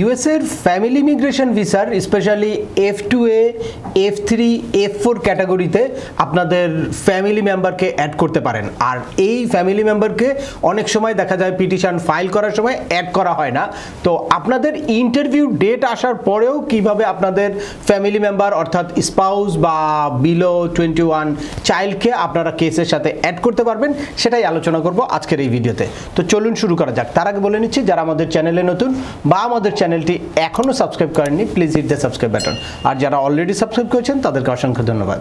ইউএসের family immigration ভিসার specially F two A F three F four ক্যাটাগরিতে আপনাদের ফ্যামিলি মেম্বারকে অ্যাড করতে পারেন। আর এই ফ্যামিলি মেম্বারকে অনেক সময় দেখা যায় পিটিশন ফাইল করার সময় অ্যাড করা হয় না। তো আপনাদের ইন্টারভিউ ডেট আসার পরেও কীভাবে আপনাদের ফ্যামিলি মেম্বার অর্থাৎ স্পাউস বা বিলো টোয়েন্টি ওয়ান চাইল্ডকে আপনারা কেসের সাথে অ্যাড করতে পারবেন, সেটাই আলোচনা করব আজকের এই ভিডিওতে তো। চলুন শুরু করা যাক। তার আগে বলে নিচ্ছি, যারা আমাদের চ্যানেলে নতুন বা আমাদের চ্যানেলটি এখনও সাবস্ক্রাইব করেননি please hit the subscribe button আর যারা অলরেডি সাবস্ক্রাইব করেছেন, তাদেরকে অসংখ্য ধন্যবাদ।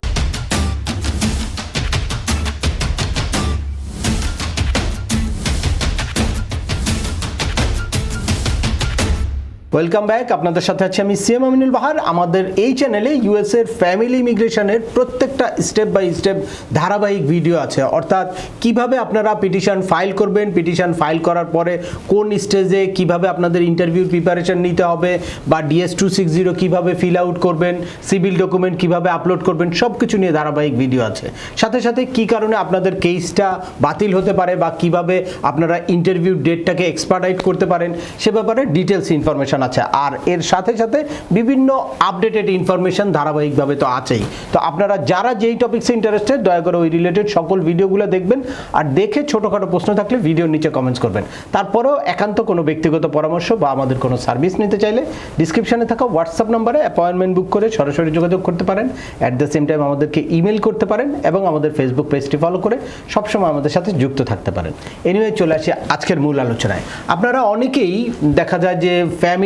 ওয়েলকাম ব্যাক আপনাদের সাথে আছি আমি সিএম আমিনুল বাহার। আমাদের এই চ্যানেলে ইউএস এর ফ্যামিলি ইমিগ্রেশনের প্রত্যেকটা স্টেপ বাই স্টেপ ধারাবাহিক ভিডিও আছে। অর্থাৎ কীভাবে আপনারা পিটিশন ফাইল করবেন পিটিশন ফাইল করার পরে কোন স্টেজে কীভাবে আপনাদের ইন্টারভিউ প্রিপারেশন নিতে হবে বা ডিএস টু সিক্স জিরো কীভাবে ফিল আউট করবেন সিভিল ডকুমেন্ট কীভাবে আপলোড করবেন সব কিছু নিয়ে ধারাবাহিক ভিডিও আছে। সাথে সাথে কি কারণে আপনাদের কেসটা বাতিল হতে পারে বা কীভাবে আপনারা ইন্টারভিউ ডেটটাকে এক্সপার্টাইট করতে পারেন, সে ব্যাপারে ডিটেলস ইনফরমেশন আছে। আর এর সাথে সাথে বিভিন্ন আপডেটেড ইনফরমেশন ধারাবাহিকভাবে তো আছেই। তো আপনারা যারা যেই টপিক্সে ইন্টারেস্টেড দয়া করে ওই রিলেটেড সকল ভিডিওগুলো দেখবেন। আর দেখে ছোটোখাটো প্রশ্ন থাকলে ভিডিওর নিচে কমেন্টস করবেন। তারপরেও একান্ত কোনো ব্যক্তিগত পরামর্শ বা আমাদের কোনো সার্ভিস নিতে চাইলে ডিসক্রিপশনে থাকা হোয়াটসঅ্যাপ নাম্বারে অ্যাপয়েন্টমেন্ট বুক করে সরাসরি যোগাযোগ করতে পারেন। অ্যাট দ্য সেম টাইম আমাদেরকে ইমেল করতে পারেন এবং আমাদের ফেসবুক পেজটি ফলো করে সবসময় আমাদের সাথে যুক্ত থাকতে পারেন। এনিওয়ে চলে আসি আজকের মূল আলোচনায়। আপনারা অনেকেই দেখা যায় যে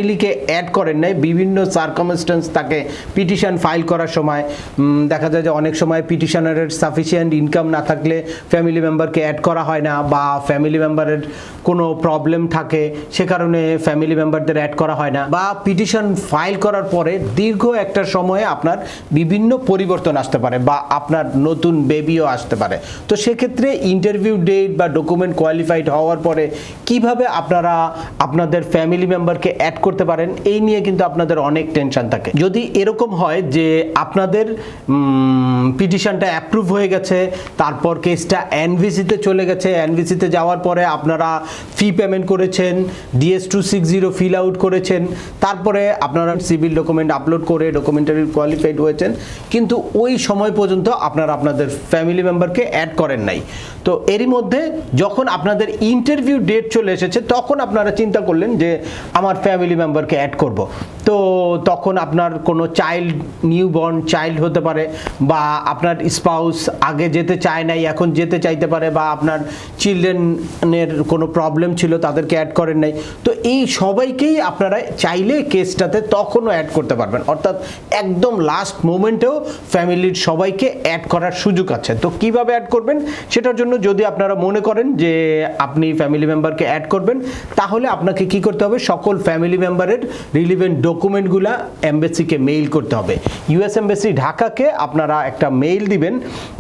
ফ্যামিলিকে অ্যাড করেন নাই। বিভিন্ন সার্কামস্টেন্স তাকে পিটিশন ফাইল করার সময় দেখা যায় যে অনেক সময় পিটিশনারের সাফিসিয়েন্ট ইনকাম না থাকলে ফ্যামিলি মেম্বারকে অ্যাড করা হয় না বা ফ্যামিলি মেম্বারের কোনো প্রবলেম থাকে, সে কারণে ফ্যামিলি মেম্বারদের অ্যাড করা হয় না। বা পিটিশন ফাইল করার পরে দীর্ঘ একটা সময়ে আপনার বিভিন্ন পরিবর্তন আসতে পারে বা আপনার নতুন বেবিও আসতে পারে। তো সেক্ষেত্রে ইন্টারভিউ ডেট বা ডকুমেন্ট কোয়ালিফাইড হওয়ার পরে কীভাবে আপনারা আপনাদের ফ্যামিলি মেম্বারকে অ্যাড করতে পারেন, এই নিয়ে কিন্তু আপনাদের অনেক টেনশন থাকে। যদি এরকম হয় যে আপনাদের পিটিশনটা অ্যাপ্রুভ হয়ে গেছে, তারপর কেসটা এনভিসিতে চলে গেছে এনভিসিতে যাওয়ার পরে আপনারা ফি পেমেন্ট করেছেন DS two six zero fill out করেছেন, তারপরে আপনারা সিভিল ডকুমেন্ট আপলোড করে ডকুমেন্টারি কোয়ালিফাইড হয়েছেন, কিন্তু ওই সময় পর্যন্ত আপনারা আপনাদের ফ্যামিলি মেম্বারকে অ্যাড করেন নাই। তো এরই মধ্যে যখন আপনাদের ইন্টারভিউ ডেট চলে এসেছে, তখন আপনারা চিন্তা করলেন যে, আমার ফ্যামিলি মেম্বারকে অ্যাড করব। তো তখন আপনার কোনো চাইল্ড নিউ বর্ন চাইল্ড হতে পারে বা আপনার স্পাউস আগে যেতে চায় নাই, এখন যেতে চাইতে পারে বা আপনার চিলড্রেনের কোনো প্রবলেম ছিল, তাদেরকে অ্যাড করেন নাই। তো এই সবাইকেই আপনারা চাইলে কেসটাতে তখনও অ্যাড করতে পারবেন। অর্থাৎ একদম লাস্ট মোমেন্টেও ফ্যামিলির সবাইকে অ্যাড করার সুযোগ আছে। তো কীভাবে অ্যাড করবেন? সেটার জন্য যদি আপনারা মনে করেন যে আপনি ফ্যামিলি মেম্বারকে অ্যাড করবেন, তাহলে আপনাকে কি করতে হবে? সকল ফ্যামিলি মেম্বারের রিলিভেন্ট ডকুমেন্টগুলা এমবেসিকে মেইল করতে হবে। ইউএস এমবেসি ঢাকাকে আপনারা একটা মেইল দিবেন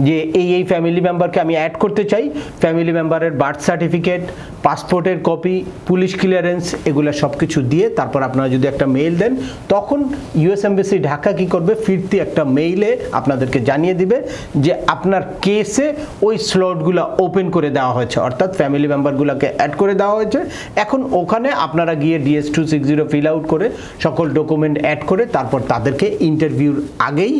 যে এই এই ফ্যামিলি মেম্বারকে আমি অ্যাড করতে চাই। ফ্যামিলি মেম্বারের বার্থ সার্টিফিকেট পাসপোর্টের কপি পুলিশ ক্লিয়ারেন্স এগুলো সব কিছু দিয়ে তারপর আপনারা যদি একটা মেইল দেন, তখন ইউএস এমবেসি ঢাকা কি করবে? ফিরতি একটা মেইলে আপনাদেরকে জানিয়ে দিবে যে আপনার কেসে ওই স্লটগুলো ওপেন করে দেওয়া হয়েছে। অর্থাৎ ফ্যামিলি মেম্বারগুলোকে অ্যাড করে দেওয়া হয়েছে। এখন ওখানে আপনারা গিয়ে DS two six zero fill out করে সকল ডকুমেন্ট অ্যাড করে তারপর তাদেরকে ইন্টারভিউর আগেই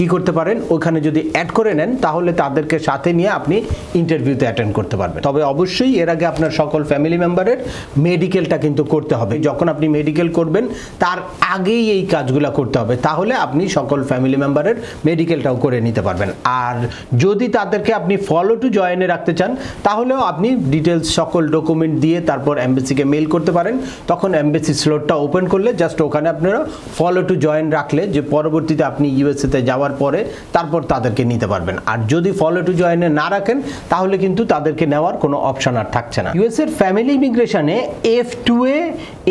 কি করতে পারেন ওখানে যদি অ্যাড করে নেন, তাহলে তাদেরকে সাথে নিয়ে আপনি ইন্টারভিউতে অ্যাটেন্ড করতে পারবেন। তবে অবশ্যই এর আগে আপনার সকল ফ্যামিলি মেম্বারের মেডিকেলটা কিন্তু করতে হবে। যখন আপনি মেডিকেল করবেন, তার আগেই এই কাজগুলো করতে হবে। তাহলে আপনি সকল ফ্যামিলি মেম্বারের মেডিকেলটাও করে নিতে পারবেন। আর যদি তাদেরকে আপনি ফলো টু জয়েনে রাখতে চান, তাহলেও আপনি ডিটেলস সকল ডকুমেন্ট দিয়ে তারপর এমবেসিকে মেল করতে পারেন। তখন এমবেসি স্লটটা ওপেন করলে জাস্ট ওখানে আপনারা ফলো টু জয়েন রাখলে যে পরবর্তীতে আপনি ইউএসএতে যাওয়ার পরে তারপর তাদেরকে নিতে পারবেন। আর যদি ফলো টু জয়েনে না রাখেন, তাহলে কিন্তু তাদেরকে নেওয়ার কোনো অপশন আর থাকছে না। ইউএস এর ফ্যামিলি ইমিগ্রেশনে F two A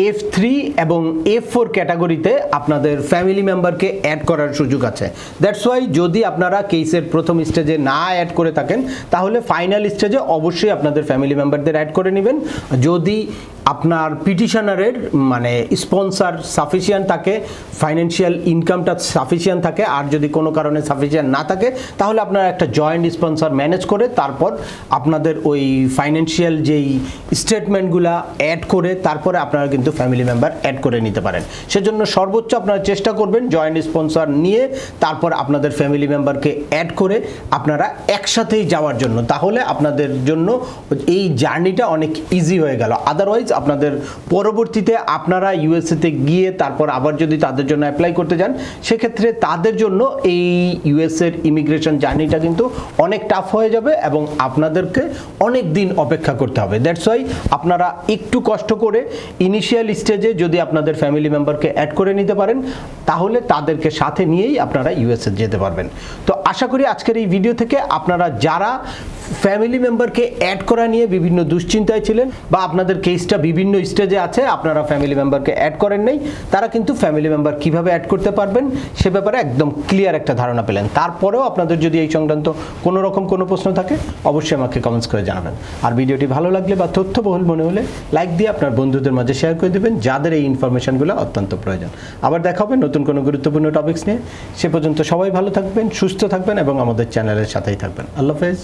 F three এবং এফ ফোর ক্যাটাগরিতে আপনাদের ফ্যামিলি মেম্বারকে অ্যাড করার সুযোগ আছে। দ্যাটস ওয়াই যদি আপনারা কেসের প্রথম স্টেজে না অ্যাড করে থাকেন, তাহলে ফাইনাল স্টেজে অবশ্যই আপনাদের ফ্যামিলি মেম্বারদের অ্যাড করে নেবেন। যদি আপনার পিটিশনারের মানে স্পন্সার সাফিসিয়েন্ট থাকে ফাইন্যান্সিয়াল ইনকামটা সাফিসিয়েন্ট থাকে, আর যদি কোনো কারণে সাফিসিয়েন্ট না থাকে, তাহলে আপনারা একটা জয়েন্ট স্পন্সর ম্যানেজ করে তারপর আপনাদের ওই ফাইন্যান্সিয়াল যেই স্টেটমেন্টগুলা অ্যাড করে তারপরে আপনারা কিন্তু কিন্তু ফ্যামিলি মেম্বার অ্যাড করে নিতে পারেন। সেজন্য সর্বোচ্চ আপনারা চেষ্টা করবেন জয়েন্ট স্পন্সর নিয়ে তারপর আপনাদের ফ্যামিলি মেম্বারকে অ্যাড করে আপনারা একসাথেই যাওয়ার জন্য। তাহলে আপনাদের জন্য এই জার্নিটা অনেক ইজি হয়ে গেল। আদারওয়াইজ আপনাদের পরবর্তীতে আপনারা ইউএসএতে গিয়ে তারপর আবার যদি তাদের জন্য অ্যাপ্লাই করতে যান, সেক্ষেত্রে তাদের জন্য এই ইউএসএর ইমিগ্রেশন জার্নিটা কিন্তু অনেক টাফ হয়ে যাবে এবং আপনাদেরকে অনেক দিন অপেক্ষা করতে হবে। দ্যাটস ওয়াই আপনারা একটু কষ্ট করে ইনিশিয়াল স্টেজে যদি আপনাদের ফ্যামিলি মেম্বারকে অ্যাড করে নিতে পারেন, তাহলে তাদেরকে সাথে নিয়েই আপনারা ইউএসএ যেতে পারবেন। তো আশা করি আজকের এই ভিডিও থেকে আপনারা যারা ফ্যামিলি মেম্বারকে অ্যাড করা নিয়ে বিভিন্ন দুশ্চিন্তায় ছিলেন বা আপনাদের কেসটা বিভিন্ন স্টেজে আছে, আপনারা ফ্যামিলি মেম্বারকে অ্যাড করেন নাই, তারা কিন্তু ফ্যামিলি মেম্বার কীভাবে অ্যাড করতে পারবেন সে ব্যাপারে একদম ক্লিয়ার একটা ধারণা পেলেন। তারপরেও আপনাদের যদি এই সংক্রান্ত কোনো রকম কোনো প্রশ্ন থাকে, অবশ্যই আমাকে কমেন্টস করে জানাবেন। আর ভিডিওটি ভালো লাগলে বা তথ্যবহুল মনে হলে লাইক দিয়ে আপনার বন্ধুদের মাঝে শেয়ার করে দেবেন, যাদের এই ইনফরমেশনগুলো অত্যন্ত প্রয়োজন। আবার দেখা হবে নতুন কোনো গুরুত্বপূর্ণ টপিকস নিয়ে। সে পর্যন্ত সবাই ভালো থাকবেন, সুস্থ থাকবেন এবং আমাদের চ্যানেলের সাথেই থাকবেন। আল্লাহ হাফেজ।